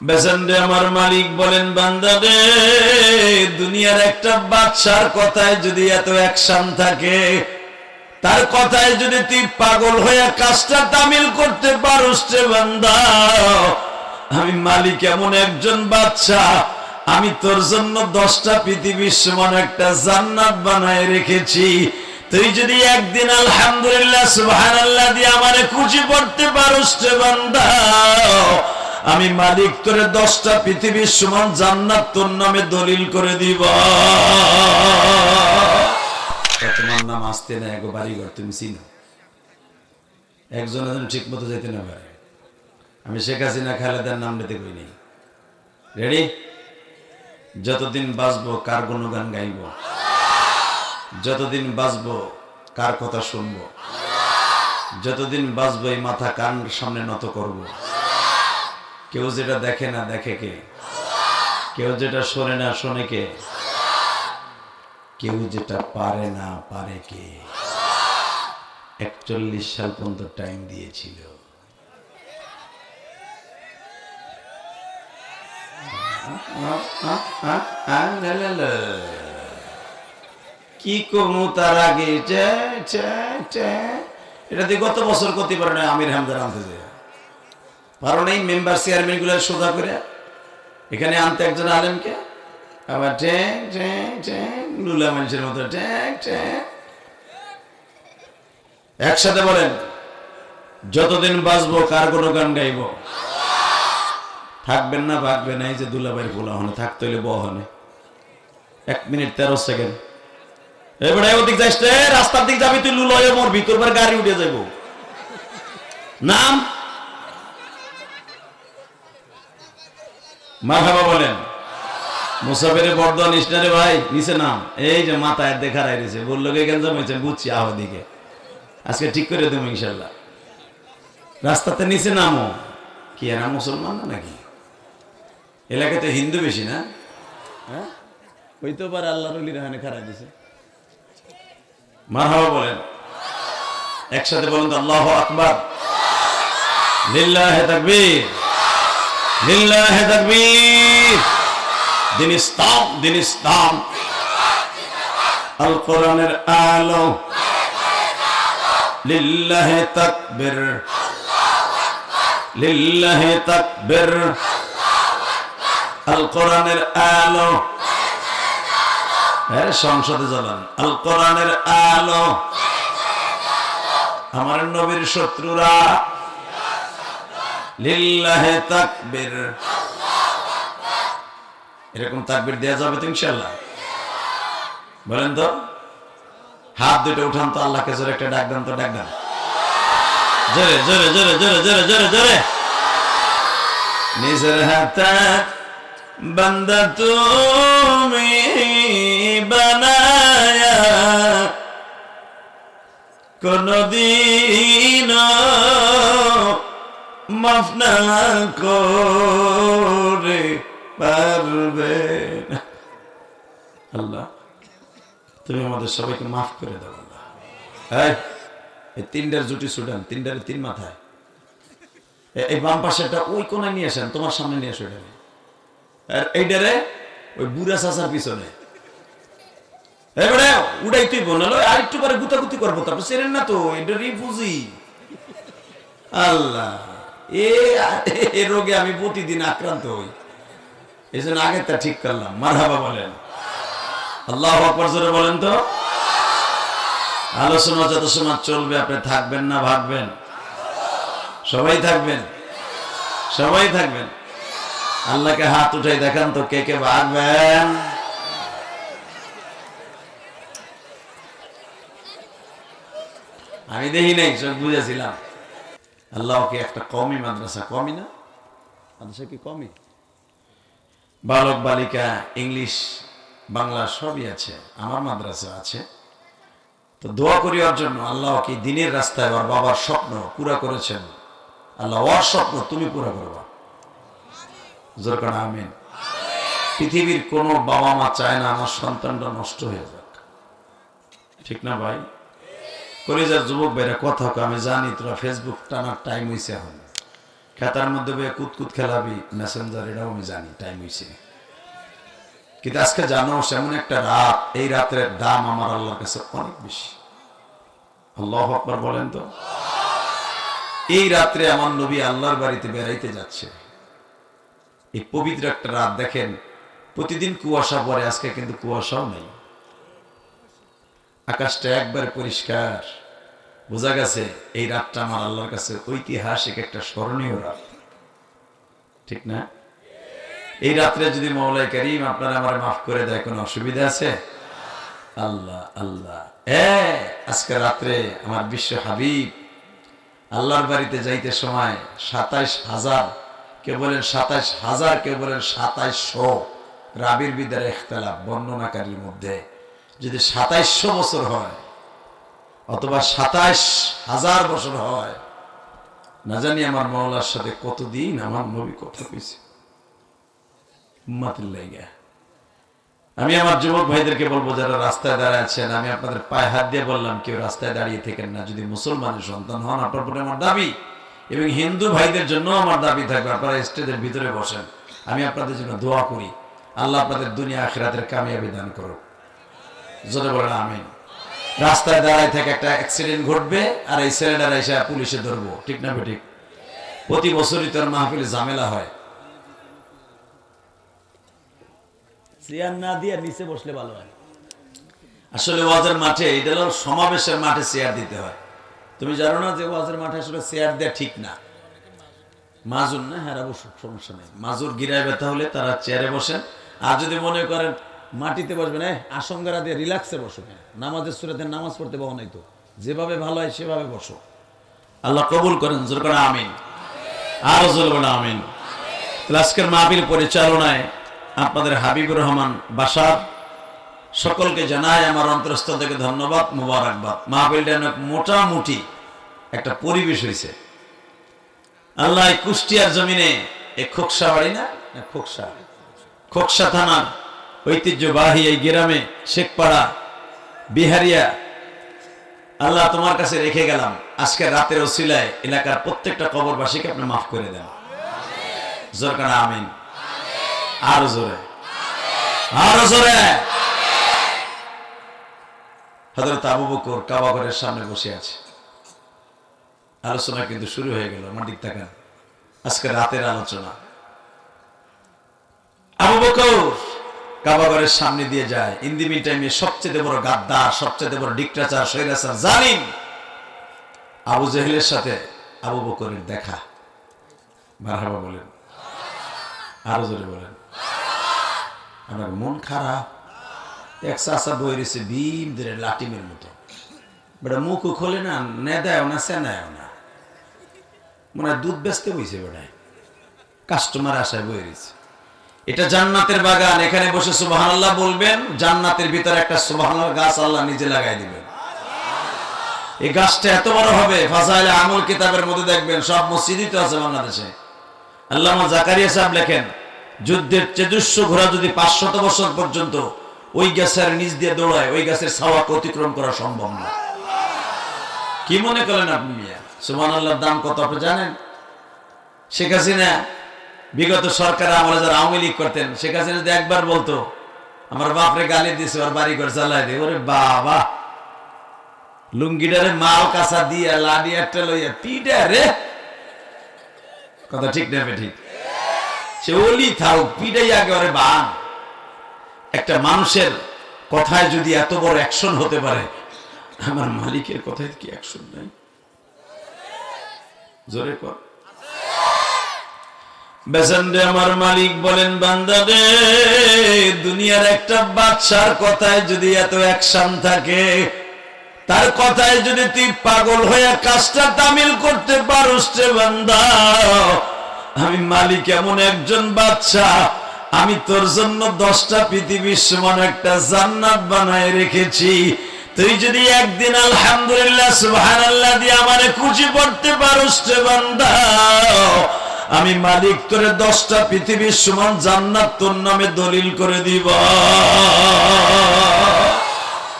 বেসেন্ডে আমার মালিক বলেন বান্দা রে দুনিয়ার একটা বাদশার কথায় যদি এত অ্যাকশন থাকে, তার কথায় যদি তুই পাগল হয়ে কাজটা তামিল করতে পারোস রে বান্দা। আমি মালিক এমন একজন বাদশা আমি তোর জন্য দশটা পৃথিবীর সমান একটা জান্নাত বানায় রেখেছি। তুই যদি একদিন আলহামদুলিল্লাহ, সুবহানাল্লাহ দিয়ে আমারে খুশি করতে পারোস রে বান্দা। আমি মালিক, তোরে দশটা পৃথিবীর সমান জান্নাত তোর নামে দলিল করে দিব। তোমার নাম আসতে না এক তুমি চিনো। একজন ঠিক মতো যেতে না পারে। আমি শেখ হাসিনা, খালেদার নাম নিতে রেডি যতদিন বাঁচবো, কার গুণগান গাইব? যতদিন বাঁচবো, কার কথা শুনব? যতদিন বাঁচবো, এই মাথা কান সামনে নত করব। কেউ যেটা দেখে না, দেখে কে? কেউ যেটা শোনে না, শোনে কে? কেউ যেটা পারে না, পারে কে? একচল্লিশ সাল পর্যন্ত টাইম দিয়েছিল। কি কমু তার আগে। এটা দিয়ে গত বছর করতে পারে না আমির হামদার আনতে যায়। কারণ মেম্বার চেয়ারম্যানগুলো সোজা করে এখানে আনতে একজন আলেমকে আবার মানুষের মতো একসাথে বলেন, যতদিন বাঁচবো, কার কোনো গান গাইব? থাকবেন না, ভাগবেন এই যে দুলাবাইয়ের পোলা হনে, থাকতে হইলে বহনে এক মিনিট, তেরো সেকেন্ড। এবারে ওদিক যাইস রাস্তার দিক যাবি তুই লুলয়ে মরবি, তোর বার গাড়ি উঠে যাইব। নাম মারহাবা বলেন, মুসাফিরে বর্ধমান ইস্টারে ভাই, নিচে নাম। এই যে মাথায় দেখা রাইছে বলল, কে কেন জমেছে বুঝছি দিকে আজকে ঠিক করে দেবো ইনশাল্লাহ। রাস্তাতে নিচে নামো। কি, এরা মুসলমান না নাকি? এলাকাতে হিন্দু বেশি না? হ্যাঁ? হইতে পারে আল্লাহ রলির এখানে খারাপ দিছে। মারহাবা বলেন, একসাথে বলুন তো, আল্লাহ আকবার। লিল্লাহে তাকবীর। আলো। হ্যাঁ সংসদে জ্বালান। আল কোরআনের আলো। আমার নবীর শত্রুরা লিল্লাহে তাকবীর। এরকম তাকবীর দেওয়া যাবে তো ইনশাল্লাহ বলেন তো, হাত দুটো উঠান তো আল্লাহকে জোরে একটা ডাক দেন তো ডাক দেন। জোরে জোরে জোরে জোরে জোরে জোরে জোরে। নিজের হাতে বান্দা তুমি বানায়া কোনদিন করে পারবে আল্লাহ তুমি আমাদের সবাইকে মাফ করে দাও আল্লাহ। এই, এই তিনটার জুটি তিনটার তিন মাথায়। এই বাম ওই নিয়ে আসেন তোমার সামনে নিয়ে আসো এটারে। আর ওই বুড়া চাচার পিছনে। এবারে উড়াই তুই বলল আর একটু পরে গুতাগুতি করব তারপর না তো এটা রিফুজি আল্লাহ। এ রোগে আমি প্রতিদিন আক্রান্ত হই। এই জন্য আগে তা ঠিক করলাম। মারহাবা বলেন। আল্লাহ বলেন তো। আলোচনা যত সময় চলবে, আপনি থাকবেন না ভাববেন সবাই থাকবেন। সবাই থাকবেন। আল্লাহকে হাত উঠাই দেখান তো কে কে ভাগবেন। আমি দেখি নাই, সব বুঝেছিলাম। আল্লাহ কি একটা কমই মাদ্রাসা? কমই না? মাদ্রাসা কি কমই বালক বালিকা, ইংলিশ, বাংলা সবই আছে, আমার মাদ্রাসা আছে। তো দোয়া করি ওর জন্য আল্লাহ কি দিনের রাস্তায় ওর বাবার স্বপ্ন পুরা করেছেন? আল্লাহ ওর স্বপ্ন তুমি পুরা করবা। জোর করে আমিন। পৃথিবীর কোন বাবা মা চায় না আমার সন্তানটা নষ্ট হয়ে যাক। ঠিক না ভাই? কলেজের যুবক ভাইরা কথা আমি জানি তোরা ফেসবুক টানার টাইম হয়েছে এখন। খেতার মধ্যে বয়ে কুতকুত খেলাবি মেসেঞ্জার এটাও আমি জানি টাইম হয়েছে কিন্তু আজকে জানো, সেমন একটা রাত, এই রাতের দাম আমার আল্লাহর কাছে অনেক বেশি। আল্লাহ আকবার বলেন তো? এই রাত্রে আমার নবী আল্লাহর বাড়িতে বেড়াইতে যাচ্ছে। এই পবিত্র একটা রাত দেখেন, প্রতিদিন কুয়াশা পরে আজকে কিন্তু কুয়াশাও নেই। আকাশটা একবার পরিষ্কার। বোঝা গেছে এই রাতটা আমার আল্লাহর কাছে ঐতিহাসিক একটা স্মরণীয় রাত। ঠিক না? এই রাত্রে যদি মৌলাই করিম আপনারা আমার মাফ করে দেয়, কোনো অসুবিধা আছে? আল্লাহ আল্লাহ। এ, আজকে রাত্রে আমার বিশ্ব হাবিব, আল্লাহর বাড়িতে যাইতে সময় সাতাইশ হাজার কেউ বলেন সাতাইশ হাজার কেউ বলেন সাতাইশশো রাবির বিদ্যার ইখতলাফ বর্ণনাকারীর মধ্যে। যদি সাতাইশশো বছর হয়, অথবা সাতাইশ হাজার বছর হয়, না জানি আমার মৌলার সাথে কতদিন আমার নবী কথা কইছে। আমি আমার যুবক ভাইদেরকে বলব, যারা রাস্তায় দাঁড়ায় আছেন, আমি আপনাদের পায়ে হাত দিয়ে বললাম, কেউ রাস্তায় দাঁড়িয়ে থেকেন না। যদি মুসলমানের সন্তান হন, আপনার প্রতি আমার দাবি, এবং হিন্দু ভাইদের জন্য আমার দাবি থাকবে, আপনারা স্টেজের ভিতরে বসেন। আমি আপনাদের জন্য দোয়া করি। আল্লাহ আপনাদের দুনিয়া আখিরাতের কামিয়াবি দান করো জোরে বলেন, আমিন। রাস্তায় দাঁড়ায় থেকে একটা অ্যাক্সিডেন্ট ঘটবে আর এই ছেলেটার এসে পুলিশে ধরবো। ঠিক না ঠিক প্রতি বছরই তোর মাহফিলে ঝামেলা হয়। আসলে ওয়াজের মাঠে সমাবেশের মাঠে চেয়ার দিতে হয়। তুমি জানো না যে ওয়াজের মাঠে আসলে চেয়ার দেওয়া ঠিক না? না হ্যাঁ মাজুর তারা চেয়ারে বসেন। আর যদি মনে করেন মাটিতে বসবেন হ্যাঁ আসঙ্গারা দিয়ে রিল্যাক্সে বসো নামাজের সুরাতে নামাজ পড়তে পাও নাই তো। যেভাবে ভালো হয় সেভাবে বসো। আল্লাহ কবুল করেন আমিন। আরও জোর আমিন। আজকের মাহবিল পরিচালনায় আপনাদের হাবিবুর রহমান বাসার সকলকে জানাই আমার অন্তরস্থল থেকে ধন্যবাদ, মুবারকবাদ। মাহবিলটা অনেক মোটামুটি একটা পরিবেশ হয়েছে। আল্লাহ কুষ্টিয়ার জমিনে এ খোকসা বাড়ি না? না, খোকসা। খোকসা থানার ঐতিহ্যবাহী এই গ্রামে শেখপাড়া, বিহারিয়া, আল্লাহ তোমার কাছে রেখে গেলাম। আজকে রাতের ওসিলায় এলাকার প্রত্যেকটা কবরবাসীকে আপনি মাফ করে দেন। জোর কানা, আমিন। জোরে। জোরে। হজরত আবু বকর সামনে বসে আছে। আলোচনা কিন্তু শুরু হয়ে গেল, আমার দিক তাকান। আজকে রাতের আলোচনা। আবু বকর কাবা ঘরের সামনে দিয়ে যায়। ইন দি টাইমে সবচেয়ে বড় গাদ্দা, সবচেয়ে বড় ডিক্টাচার সৈরাচার জালিম। আবু জেহেলের সাথে আবু বকরের দেখা। মারহাবা বলেন। আরও জোরে বলেন। আমার মন খারাপ। এক চাষা বই রয়েছে ভীম ধরে লাটিমের মতো। বেটা মুখ খোলে না নেদায় না সেনায় না। মনে হয় দুধ বেচতে বইছে বেটায় কাস্টমার আশায় বই রয়েছে। এটা জান্নাতের বাগান, এখানে বসে সুবাহ আল্লাহ বলবেন, জান্নাতের ভিতরে একটা সুবাহ গাছ আল্লাহ নিজে লাগাই দিবেন। এই গাছটা এত বড় হবে, ফাজাইলে আমল কিতাবের মধ্যে দেখবেন, সব মসজিদই তো আছে বাংলাদেশে। আল্লাহ জাকারিয়া সাহেব লেখেন, যুদ্ধের চেদুস্য ঘোড়া যদি পাঁচশত বছর পর্যন্ত ওই গাছের নিচ দিয়ে দৌড়ায়, ওই গাছের ছাওয়া অতিক্রম করা সম্ভব না। কি মনে করেন আপনি সুমান আল্লাহর দাম কত আপনি জানেন? শেখ হাসিনা বিগত সরকার আমলে যারা আওয়ামী লীগ করতেন, শেখ হাসিনা যদি একবার বলতো, আমার বাপরে গালি দিছে, ওর বাড়ি ঘর চালাই দিয়ে ওরে বাবা। লুঙ্গিটারে মাল কাঁচা দিয়া, লাডি একটা লইয়া, পিডা রে! কথা ঠিক নেবে ঠিক? সে ওলি থাও, পিডাই আগে ওরে বান। একটা মানুষের কথায় যদি এত বড় অ্যাকশন হতে পারে, আমার মালিকের কথায় কি অ্যাকশন নাই? জোরে কর। বেসন্ডে আমার মালিক বলেন বান্দাদে দুনিয়ার একটা বাচ্চার কথায় যদি এত অ্যাকশন থাকে, তার কথায় যদি তুই পাগল হয়ে কাজটা তামিল করতে পারোস রে বান্দা। আমি মালিক এমন একজন বাচ্চা আমি তোর জন্য দশটা পৃথিবীর সমান একটা জান্নাত বানায় রেখেছি। তুই যদি একদিন আলহামদুলিল্লাহ, সুবহানাল্লাহ দিয়ে আমারে খুশি করতে পারোস রে বান্দা। আমি মালিক তোরে দশটা পৃথিবীর সমান জান্নাত তোর নামে দলিল করে দিব।